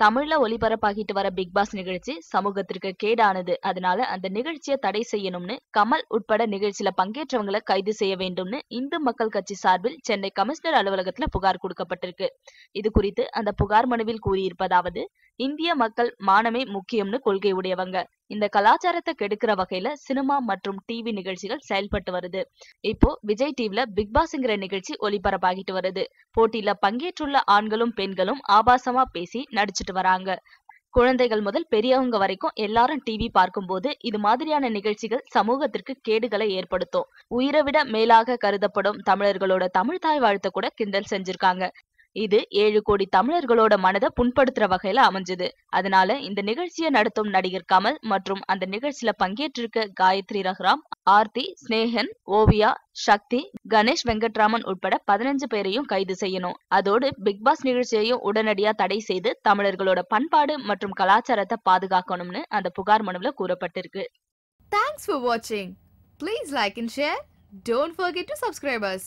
தமிழ்ல ஒளிபரப்பாகிட்டு வர big pass நிகழ்ச்சி சமூகத்திற்கு கேடானது. அதனால அந்த நிகழ்ச்சியை தடை செய்யணும்னு கமல் உட்பட நிகழ்ச்சியில பங்கேற்றவங்களை கைது செய்ய வேண்டும்னு இந்து மக்கள் கட்சி சார்பில் சென்னை கமிஷனர் அலுவலகத்துல புகார் கொடுக்கப்பட்டிருக்கு. இது குறித்து அந்த புகார் மனுவில் கூறியிருப்பதாவது இந்திய மக்கள் மானமே முக்கியம்னு கொள்கை உடையவங்க. இந்த கலாச்சாரத்தை கெடுக்கிற வகையில சினிமா மற்றும் டிவி நிகழ்ச்சிகள் செயல்பட்டு வருது. இப்போ விஜய் டிவில பிக் பாஸ்ங்கிற நிகழ்ச்சி ஒளிபரப்பாகிட்டு வருது. போட்டியில பங்கேற்றுள்ள ஆண்களும் பெண்களும் ஆபாசமா பேசி நடிச்சிட்டு வராங்க. குழந்தைகள் முதல் பெரியவங்க வரைக்கும் எல்லாரும் டிவி பார்க்கும்போது இது மாதிரியான நிகழ்ச்சிகள் சமூகத்திற்கு கேடுகளை ஏற்படுத்தும். உயிரை விட மேலாக கருதப்படும் தமிழர்களோட தமிழ் தாய் வாழ்த்த கூட கிண்டல் செஞ்சிருக்காங்க. இது ஏழு கோடி தமிழர்களோட மனதை புண்படுத்துற வகையில அமைஞ்சது. அதனால இந்த நிகழ்ச்சியை நடத்தும் நடிகர் கமல் மற்றும் அந்த நிகழ்ச்சியில பங்கேற்றிருக்க காயத்ரி ரஹ்ராம் ஆர்த்தி ஸ்னேகன் ஓவியா சக்தி கணேஷ் வெங்கட்ராமன் உட்பட பதினஞ்சு பேரையும் கைது செய்யணும். அதோடு பிக் பாஸ் நிகழ்ச்சியையும் உடனடியா தடை செய்து தமிழர்களோட பண்பாடு மற்றும் கலாச்சாரத்தை பாதுகாக்கணும்னு அந்த புகார் மனுவில் கூறப்பட்டிருக்கு. தேங்க்ஸ் ஃபார் வாட்சிங் please like and share don't forget to subscribers